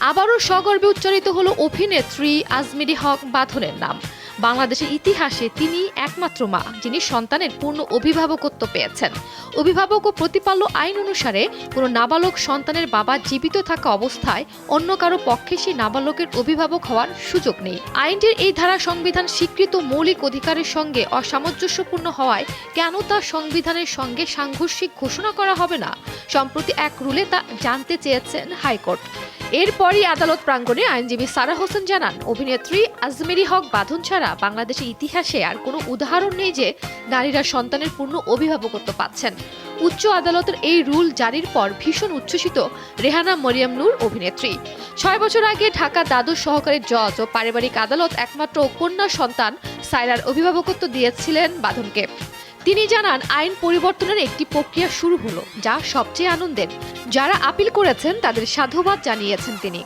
আবারও সগর্বে উচ্চারিত হলো অভিনেত্রী আজমিরি হক বাঁধনের নাম। বাংলাদেশের ইতিহাসে তিনি একমাত্র মা, যিনি সন্তানের পূর্ণ অভিভাবকত্ব পেয়েছেন। অভিভাবক ও প্রতিপাল্য আইন অনুসারে কোনো নাবালক সন্তানের বাবা জীবিত থাকা অবস্থায় অন্য কারও পক্ষে সেই নাবালকের অভিভাবক হওয়ার সুযোগ নেই। আইনটির এই ধারা সংবিধান স্বীকৃত মৌলিক অধিকারের সঙ্গে অসামঞ্জস্যপূর্ণ হওয়ায় কেন তা সংবিধানের সঙ্গে সাংঘর্ষিক ঘোষণা করা হবে না? সম্প্রতি এক রুলে তা জানতে চেয়েছেন হাইকোর্ট। এরপরই আদালত প্রাঙ্গণে আইনজীবী সারা হোসেন জানান, অভিনেত্রী আজমেরি হক বাঁধন ছাড়া বাংলাদেশের ইতিহাসে আর কোনো উদাহরণ নেই যে নারীরা সন্তানের পূর্ণ অভিভাবকত্ব পাচ্ছেন। উচ্চ আদালতের এই রুল জারির পর ভীষণ উচ্ছ্বসিত রেহানা মরিয়াম নূর, অভিনেত্রী। ছয় বছর আগে ঢাকা দ্বাদশ সহকারী জজ ও পারিবারিক আদালত একমাত্র কন্যা সন্তান সাইরার অভিভাবকত্ব দিয়েছিলেন বাঁধনকে। তিনি জানান, আইন পরিবর্তনের একটি প্রক্রিয়া শুরু হলো, যা সবচেয়ে আনন্দের। যারা আপিল করেছেন, তাদের সাধুবাদ জানিয়েছেন তিনি।